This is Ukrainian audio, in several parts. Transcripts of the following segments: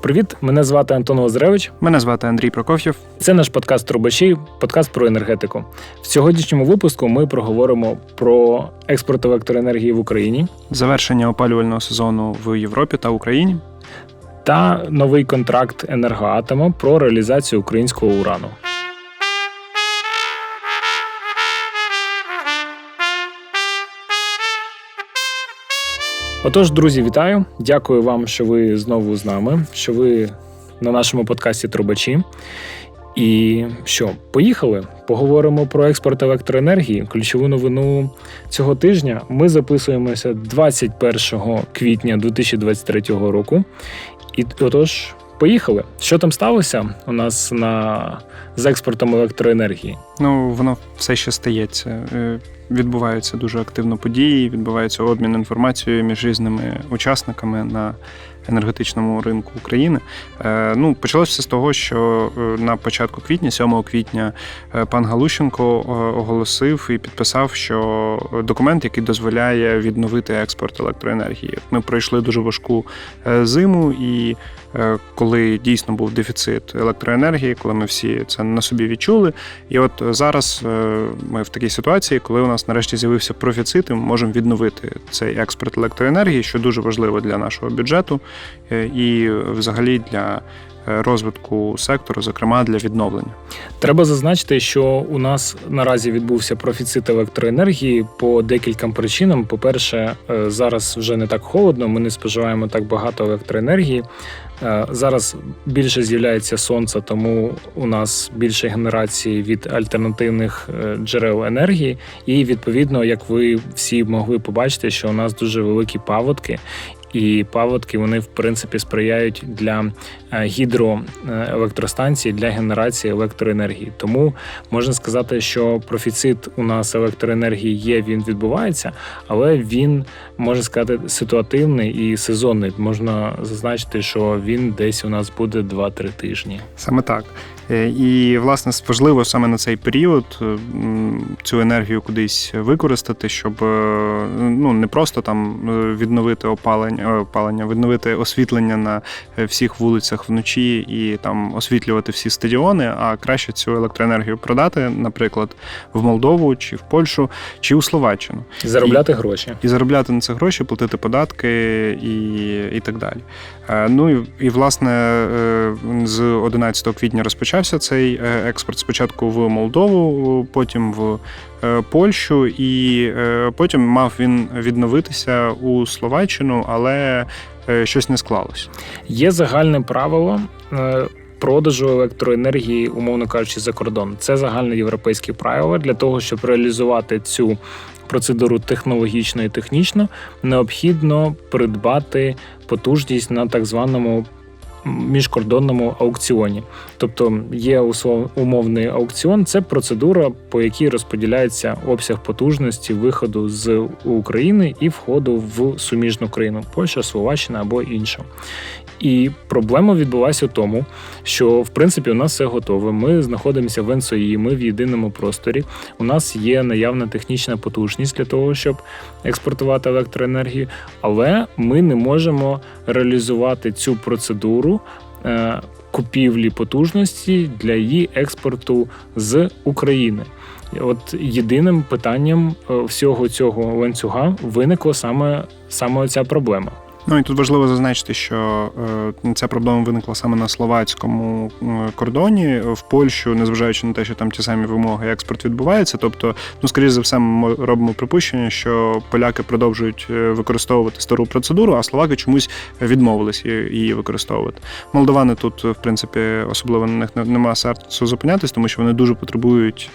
Привіт, мене звати Антон Лазаревич. Мене звати Андрій Прокоф'єв. Це наш подкаст Трубачі, подкаст про енергетику. В сьогоднішньому випуску ми проговоримо про експорт електроенергії в Україні Завершення опалювального сезону в Європі та Україні. та новий контракт енергоатома про реалізацію українського урану. Отож, друзі, вітаю! Дякую вам, що ви знову з нами, що ви на нашому подкасті Трубачі. І що, поїхали? Поговоримо про експорт електроенергії. Ключову новину цього тижня. Ми записуємося 21 квітня 2023 року. І отож, поїхали. Що там сталося у нас на з експортом електроенергії? Ну, воно все ще стається. Відбуваються дуже активно події, відбувається обмін інформацією між різними учасниками на енергетичному ринку України. Е, Ну, почалося з того, що е, на початку квітня, 7 квітня, е, пан Галущенко оголосив і підписав, що документ, який дозволяє відновити експорт електроенергії. Ми пройшли дуже важку зиму, і коли дійсно був дефіцит електроенергії, коли ми всі це на собі відчули. І от зараз ми в такій ситуації, коли у нас нарешті з'явився профіцит, і ми можемо відновити цей експорт електроенергії, що дуже важливо для нашого бюджету і взагалі для е, розвитку сектору, зокрема для відновлення. Треба зазначити, що у нас наразі відбувся профіцит електроенергії по декільком причинам. По-перше, е, зараз вже не так холодно, ми не споживаємо так багато електроенергії. Е, Зараз більше з'являється сонце, тому у нас більше генерації від альтернативних е, джерел енергії. І відповідно, як ви всі могли побачити, що у нас дуже великі паводки. І паводки вони в принципі сприяють для е, гідроелектростанцій для генерації електроенергії. Тому можна сказати, що профіцит у нас електроенергії є, він відбувається, але він можна сказати ситуативний і сезонний. Можна зазначити, що він десь у нас буде 2-3 тижні. Саме так. Е, І власне важливо саме на цей період е, цю енергію кудись використати, щоб е, ну не просто там відновити опалення, опалення, відновити освітлення на всіх вулицях вночі і там освітлювати всі стадіони, а краще цю електроенергію продати, наприклад, в Молдову чи в Польщу, чи у Словаччину, Заробляти гроші. і заробляти на це гроші, платити податки і, і так далі. Ну і, і власне з 11 квітня розпочався цей е, експорт спочатку в Молдову, потім в е, Польщу, і е, потім мав він відновитися у Словаччину, але щось не склалось. Є загальне правило. Продажу електроенергії, умовно кажучи, за кордон. Це загальне європейське правило для того, щоб реалізувати цю процедуру технологічно і технічно, необхідно придбати потужність на так званому міжкордонному аукціоні. Тобто є умовний аукціон, це процедура, по якій розподіляється обсяг потужності виходу з України і входу в суміжну країну Польща, Словаччина або інша. І проблема відбулася в тому, що в принципі у нас все готове. Ми знаходимося в НСОІ, ми в єдиному просторі. У нас є наявна технічна потужність для того, щоб експортувати електроенергію, але ми не можемо реалізувати цю процедуру. е, Купівлі потужності для її експорту з України. От єдиним питанням е, всього цього ланцюга виникла саме, саме ця проблема. Ну і тут важливо зазначити, що е, ця проблема виникла саме на словацькому е, кордоні в Польщу, незважаючи на те, що там ті самі вимоги експорт відбувається. Тобто, ну скоріш за все, ми робимо припущення, що поляки продовжують е, використовувати стару процедуру, а словаки чомусь відмовились її використовувати. Молдовани тут, в принципі, особливо на них не- нема сенсу зупинятись, тому що вони дуже потребують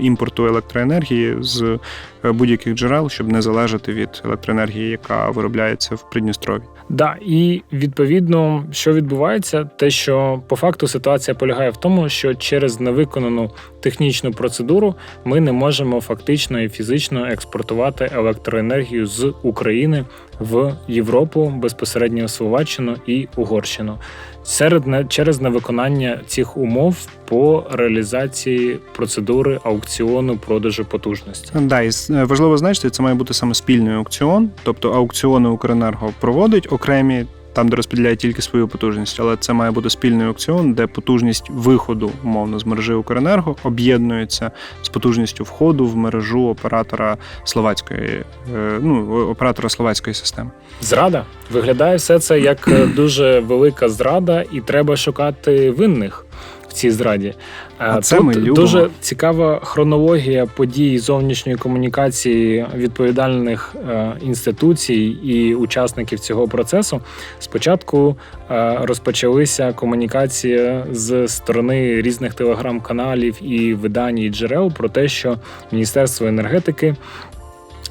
імпорту електроенергії з будь-яких джерел, щоб не залежати від електроенергії, яка виробляється в Придністров'ї. Да, і відповідно, що відбувається, те, що по факту ситуація полягає в тому, що через невиконану технічну процедуру ми не можемо фактично і фізично експортувати електроенергію з України в Європу, безпосередньо Словаччину і Угорщину. Серед через невиконання цих умов по реалізації процедури аукціону продажу потужності. Да, і е, важливо значити, це має бути саме спільний аукціон, тобто аукціони Укренерго проводить окремі там, де розподіляє тільки свою потужність, але це має бути спільний аукціон, де потужність виходу, умовно, з мережі Укренерго об'єднується з потужністю входу в мережу оператора словацької, е, ну, оператора словацької системи. Зрада? Виглядає все це як е, дуже велика зрада, і треба шукати винних цій зраді. А Е, це Тут ми любимо. дуже цікава хронологія подій зовнішньої комунікації відповідальних е, інституцій і учасників цього процесу. Спочатку е, розпочалися комунікації з сторони різних телеграм-каналів і видань і джерел про те, що Міністерство енергетики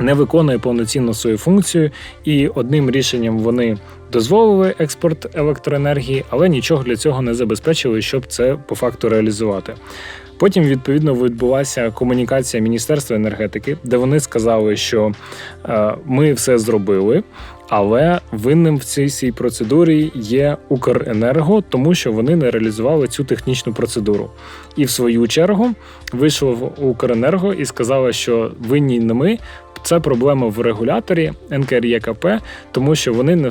не виконує повноцінно свою функцію, і одним рішенням вони дозволили експорт електроенергії, але нічого для цього не забезпечили, щоб це по факту реалізувати. Потім відповідно відбулася комунікація Міністерства енергетики, де вони сказали, що е, ми все зробили. Але винним в цій цій процедурі є Укренерго, тому що вони не реалізували цю технічну процедуру. І в свою чергу вийшло в Укренерго і сказали, що винні не ми. Це проблема в регуляторі НКРЄКП, тому що вони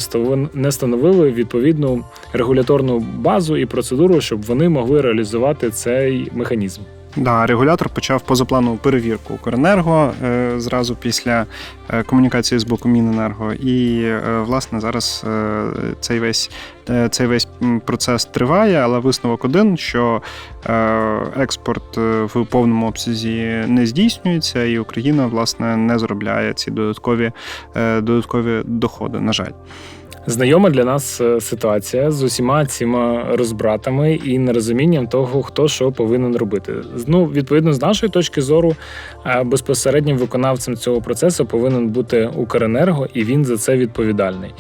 не встановили відповідну регуляторну базу і процедуру, щоб вони могли реалізувати цей механізм. Да, регулятор почав позапланову перевірку Укренерго е, зразу після е, комунікації з боку Міненерго. І е, власне зараз цей весь цей весь процес триває, але висновок один, що експорт в повному обсязі не здійснюється, і Україна власне не заробляє ці додаткові, додаткові доходи. На жаль. Знайома для нас е, ситуація з усіма цими розбратами і нерозумінням того, хто що повинен робити. Ну, відповідно, з нашої точки зору, е, безпосереднім виконавцем цього процесу повинен бути Укренерго, і він за це відповідальний.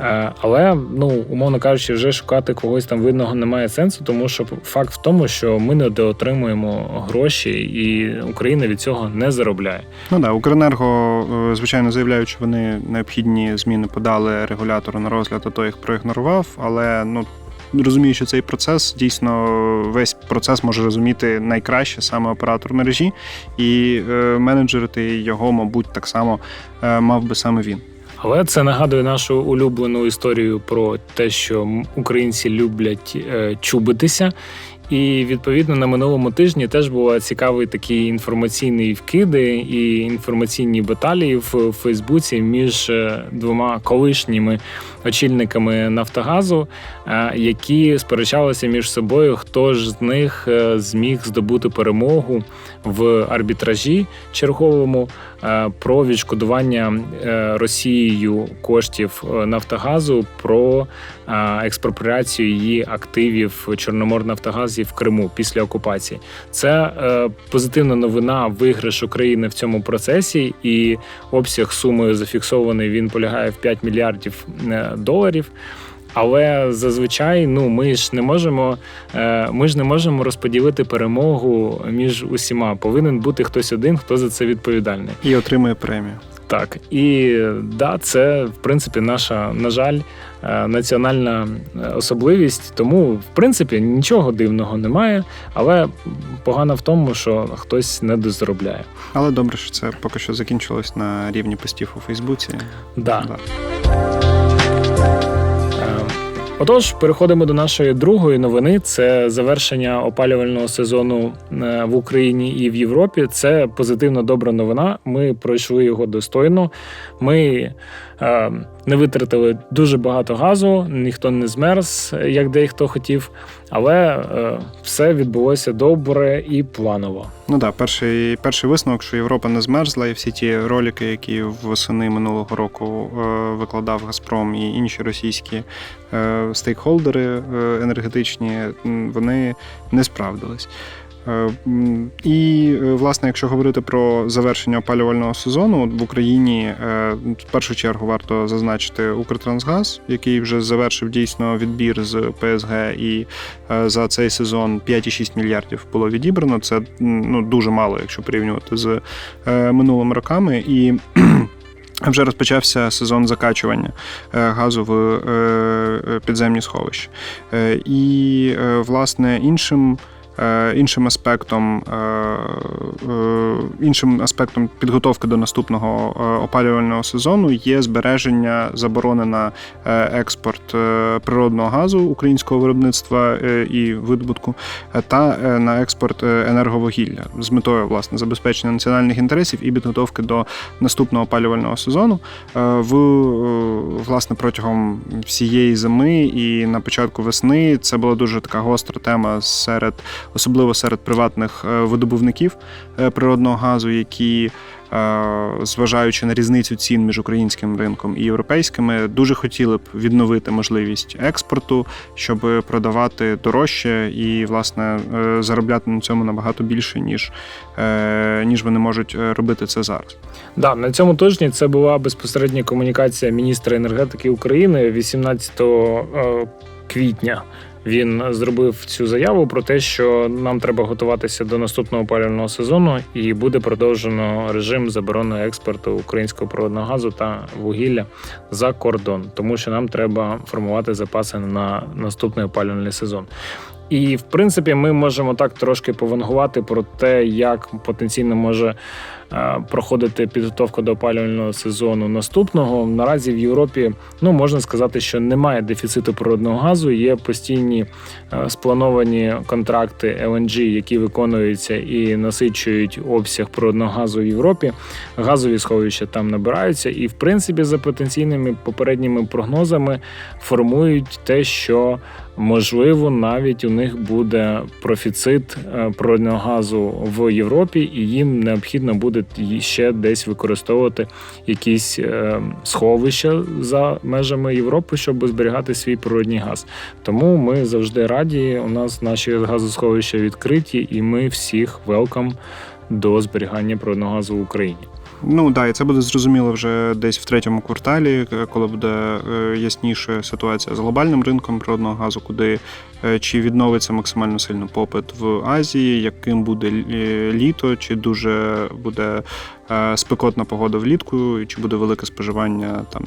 Е, Але, ну, умовно кажучи, вже шукати когось там видного немає сенсу, тому що факт в тому, що ми не отримуємо гроші, і Україна від цього не заробляє. Ну да, Укренерго, е, звичайно, заявляють, що вони необхідні зміни подали регулятору на розгляд, а той їх проігнорував. Але ну розумію, що цей процес дійсно весь процес може розуміти найкраще саме оператор мережі, і е, менеджерити його, мабуть, так само мав би саме він. Але це нагадує нашу улюблену історію про те, що українці люблять е, чубитися. І відповідно на минулому тижні теж був цікавий такий інформаційний вкиди і інформаційні баталії в Фейсбуці між е, двома колишніми очільниками Нафтогазу, е, які сперечалися між собою, хто ж з них е, зміг здобути перемогу в арбітражі черговому е, про відшкодування Росією коштів Нафтогазу про експропріацію її активів Чорноморнафтогазі в Криму після окупації. Це позитивна новина, виграш України в цьому процесі, і обсяг суми зафіксований. Він полягає в 5 мільярдів доларів. Але зазвичай ну ми ж не можемо, е, ми ж не можемо розподілити перемогу між усіма. Повинен бути хтось один, хто за це відповідальний. І отримує премію. Так і да, це в принципі наша, на жаль, е, національна е, особливість. Тому, в принципі, нічого дивного немає. Але погано в тому, що хтось не дозаробляє. Але добре, що це поки що закінчилось на рівні постів у Фейсбуці. Да. Да. Е, Отож, переходимо до нашої другої новини. Це завершення опалювального сезону е, в Україні і в Європі. Це позитивна добра новина. Ми пройшли його достойно. Ми е, не витратили дуже багато газу, ніхто не змерз, як дехто хотів, але е, все відбулося добре і планово. Ну так, перший, перший висновок, що Європа не змерзла, і всі ті ролики, які восени минулого року е, викладав Газпром і інші російські е, стейкхолдери енергетичні, вони не справдились. Е, І, е, власне, якщо говорити про завершення опалювального сезону в Україні, е, в першу чергу варто зазначити Укртрансгаз, який вже завершив дійсно відбір з ПСГ, і за цей сезон 5,6 мільярдів було відібрано. Це ну дуже мало, якщо порівнювати з минулими роками. І вже розпочався сезон закачування газу в підземні сховища. І, власне, іншим Іншим аспектом, е, е, іншим аспектом підготовки до наступного е, опалювального сезону є збереження заборони на е, експорт е, природного газу українського виробництва е, і видобутку е, та е, на експорт е, енерговугілля з метою власне забезпечення національних інтересів і підготовки до наступного опалювального сезону. Е, В е, власне протягом всієї зими і на початку весни це була дуже така гостра тема серед, особливо серед приватних е, видобувників е, природного газу, які. е, Зважаючи на різницю цін між українським ринком і європейськими, дуже хотіли б відновити можливість експорту, щоб продавати дорожче і власне заробляти на цьому набагато більше, ніж, ніж вони можуть робити це зараз. Да, на цьому тижні це була безпосередня комунікація міністра енергетики України 18 е, квітня. Він зробив цю заяву про те, що нам треба готуватися до наступного опалювального сезону, і буде продовжено режим заборони експорту українського природного газу та вугілля за кордон, тому що нам треба формувати запаси на наступний опалювальний сезон. І в принципі, ми можемо так трошки повангувати про те, як потенційно може е, проходити підготовка до опалювального сезону наступного. Наразі в Європі ну можна сказати, що немає дефіциту природного газу. Є постійні е, сплановані контракти LNG, які виконуються і насичують обсяг природного газу в Європі. Газові сховища там набираються, і в принципі, за потенційними попередніми прогнозами формують те, що можливо навіть у них буде профіцит е, природного газу в Європі, і їм необхідно буде ще десь використовувати якісь е, сховища за межами Європи, щоб зберігати свій природний газ. Тому ми завжди раді. У нас наші газосховища відкриті, і ми всіх велкам до зберігання природного газу в Україні. Ну да, і це буде зрозуміло вже десь в третьому кварталі, е, коли буде е, ясніша ситуація з глобальним ринком природного газу, куди чи відновиться максимально сильно попит в Азії, яким буде літо, чи дуже буде е, спекотна погода влітку, чи буде велике споживання там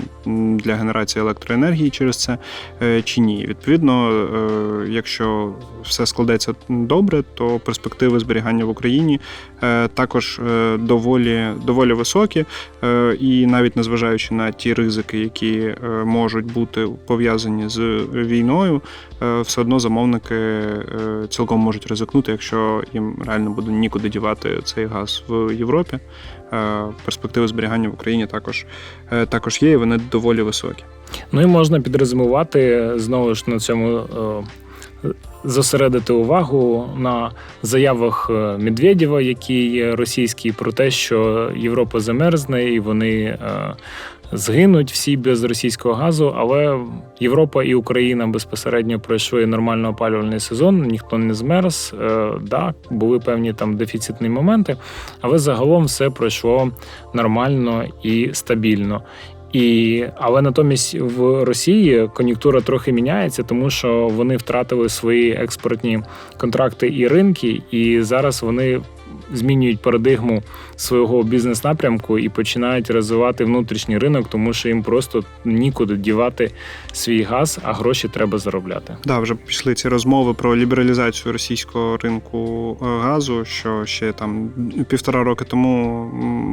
для генерації електроенергії через це, е, чи ні. Відповідно, е, якщо все складеться добре, то перспективи зберігання в Україні е, також е, доволі, доволі високі, Е, і навіть незважаючи на ті ризики, які е, можуть бути пов'язані з війною, е, все одно замовники е, цілком можуть ризикнути, якщо їм реально буде нікуди дівати цей газ в Європі. Е, Перспективи зберігання в Україні також, е, також є, і вони доволі високі. Ну і можна підрезюмувати знову ж на цьому зосередити увагу на заявах е, Медведєва, який російський, про те, що Європа замерзне і вони. е, Згинуть всі без російського газу, але Європа і Україна безпосередньо пройшли нормально опалювальний сезон, ніхто не змерз. Е, Да, були певні там дефіцитні моменти, але загалом все пройшло нормально і стабільно. І, але натомість в Росії кон'юнктура трохи міняється, тому що вони втратили свої експортні контракти і ринки, і зараз вони змінюють парадигму свого бізнес-напрямку і починають розвивати внутрішній ринок, тому що їм просто нікуди дівати свій газ, а гроші треба заробляти. Да, вже пішли ці розмови про лібералізацію російського ринку е, газу, що ще там півтора роки тому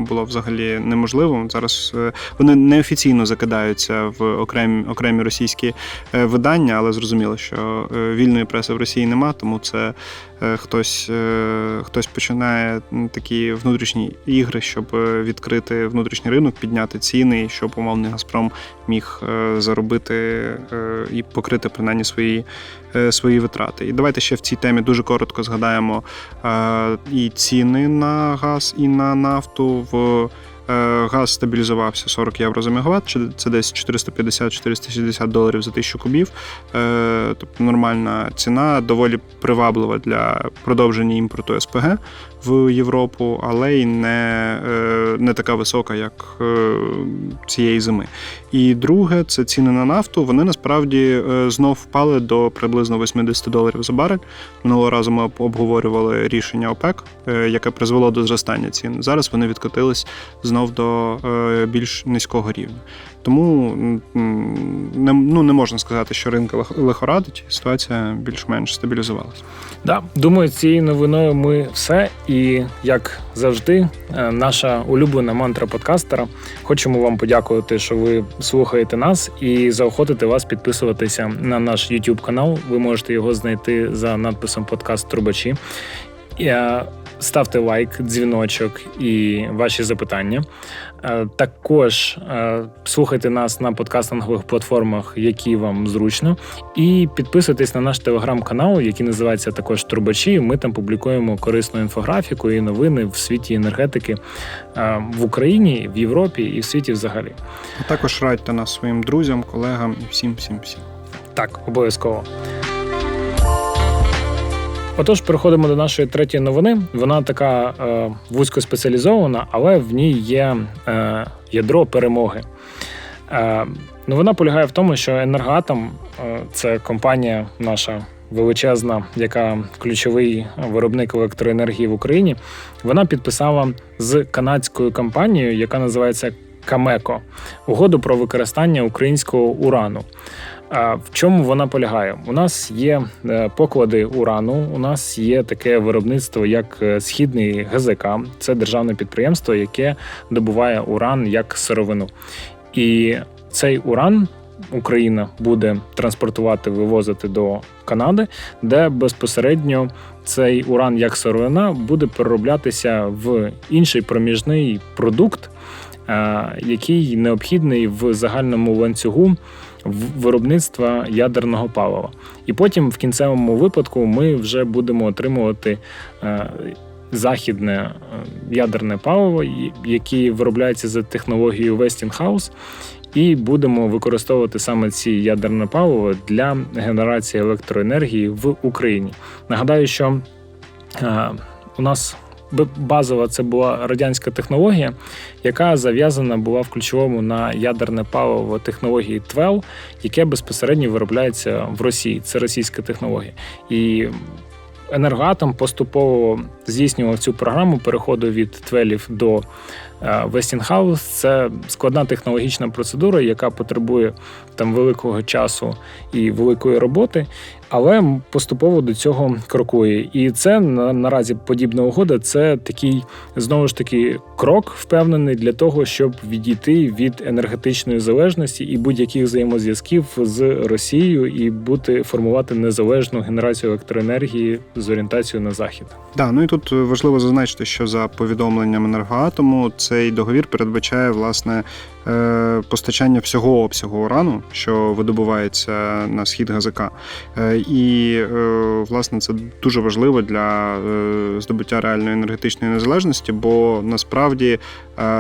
було взагалі неможливим. Зараз е, вони неофіційно закидаються в окремі окремі російські е, видання, але зрозуміло, що вільної преси в Росії нема, тому це хтось, хтось починає такі внутрішні ігри, щоб е, відкрити внутрішній ринок, підняти ціни, і щоб умовний Газпром міг е, заробити е, і покрити принаймні свої, свої витрати. І давайте ще в цій темі дуже коротко згадаємо і ціни на газ, і на нафту. В Газ стабілізувався 40 євро за мегаватт, це десь 450-460 доларів за тисячу кубів. Тобто нормальна ціна, доволі приваблива для продовження імпорту СПГ в Європу, але й не, е, не така висока, як е, цієї зими. І друге, це ціни на нафту. Вони насправді е, знов впали до приблизно 80 доларів за барель. Минулого разу ми обговорювали рішення ОПЕК, яке призвело до зростання цін. Зараз вони відкотились знов до більш низького рівня. Тому не, ну, не можна сказати, що ринок лих- лихорадить, ситуація більш-менш стабілізувалася. Да, думаю, цією новиною ми все. І як завжди, е, наша улюблена мантра подкастера. Хочемо вам подякувати, що ви слухаєте нас і заохотити вас підписуватися на наш YouTube канал. Ви можете його знайти за надписом Подкаст Трубачі. Ставте лайк, дзвіночок і ваші запитання. Е, Також е, слухайте нас на подкастингових платформах, які вам зручно. І підписуйтесь на наш телеграм-канал, який називається також Трубачі. Ми там публікуємо корисну інфографіку і новини в світі енергетики е, в Україні, в Європі і в світі взагалі. Також радьте нас своїм друзям, колегам і всім, всім, всім. Так, обов'язково. Отож, переходимо до нашої третьої новини. Вона така е, вузькоспеціалізована, але в ній є е, ядро перемоги. Е, новина полягає в тому, що Енергоатом е, це компанія наша величезна, яка ключовий виробник електроенергії в Україні. Вона підписала з канадською компанією, яка називається Камеко, угоду про використання українського урану. А в чому вона полягає? У нас є е, поклади урану, у нас є таке виробництво, як е, східний ГЗК, це державне підприємство, яке добуває уран як сировину. І цей уран Україна буде транспортувати, вивозити до Канади, де безпосередньо цей уран як сировина буде перероблятися в інший проміжний продукт, е, який необхідний в загальному ланцюгу виробництва ядерного палива. І потім в кінцевому випадку ми вже будемо отримувати е, західне е, ядерне паливо, яке виробляється за технологією Westinghouse, і будемо використовувати саме ці ядерне паливо для генерації електроенергії в Україні. Нагадаю, що е, у нас базова це була радянська технологія, яка зав'язана була в ключовому на ядерне паливо технології ТВЕЛ, яке безпосередньо виробляється в Росії. Це російська технологія. І енергоатом поступово здійснював цю програму переходу від твелів до Westinghouse. Це складна технологічна процедура, яка потребує там великого часу і великої роботи, але поступово до цього крокує. І це на, наразі подібна угода. Це такий знову ж таки крок впевнений для того, щоб відійти від енергетичної залежності і будь-яких взаємозв'язків з Росією і бути формувати незалежну генерацію електроенергії з орієнтацією на захід. Да, ну і тут важливо зазначити, що за повідомленням енергоатому цей договір передбачає власне е, постачання всього обсягу урану, що видобувається на схід ГЗК. Е, І е, власне це дуже важливо для здобуття реальної енергетичної незалежності, бо насправді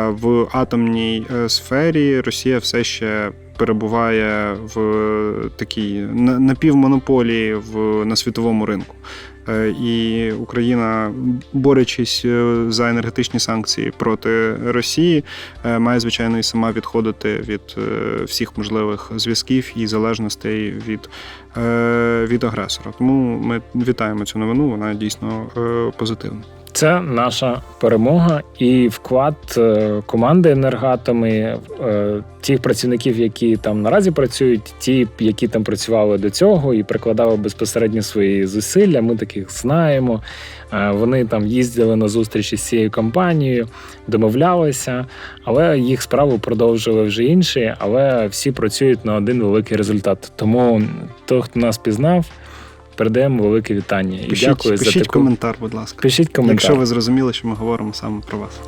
в атомній сфері Росія все ще. Перебуває в такій напівмонополії в на світовому ринку. Е, І Україна, борючись е, за енергетичні санкції проти Росії, е, має звичайно і сама відходити від всіх можливих зв'язків і залежностей від, від агресора. Тому ми вітаємо цю новину. Вона дійсно позитивна. Це наша перемога і вклад е, команди енергатами, е, тих працівників, які там наразі працюють, ті, які там працювали до цього і прикладали безпосередньо свої зусилля. Ми таких знаємо. Е, Вони там їздили на зустрічі з цією компанією, домовлялися, але їх справу продовжили вже інші. Але всі працюють на один великий результат. Тому той, хто нас пізнав, передаємо велике вітання і дякую пишіть за таку. коментар, будь ласка. Пишіть коментар. Якщо ви зрозуміли, що ми говоримо саме про вас.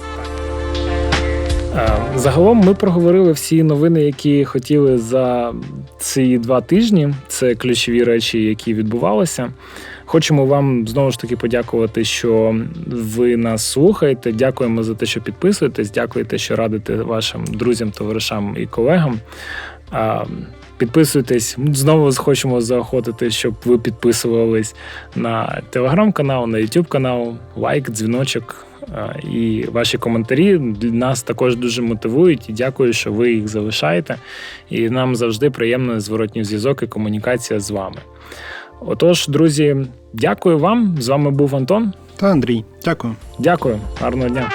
Загалом ми проговорили всі новини, які хотіли за ці два тижні. Це ключові речі, які відбувалися. Хочемо вам знову ж таки подякувати, що ви нас слухаєте. Дякуємо за те, що підписуєтесь. Дякуєте, що радите вашим друзям, товаришам і колегам. Підписуйтесь. Знову хочемо заохотити, щоб ви підписувались на телеграм-канал, на YouTube канал, лайк, дзвіночок. І ваші коментарі для нас також дуже мотивують. І дякую, що ви їх залишаєте. І нам завжди приємний зворотній зв'язок і комунікація з вами. Отож, друзі, дякую вам. З вами був Антон. Та Андрій, дякую. Дякую, гарного дня.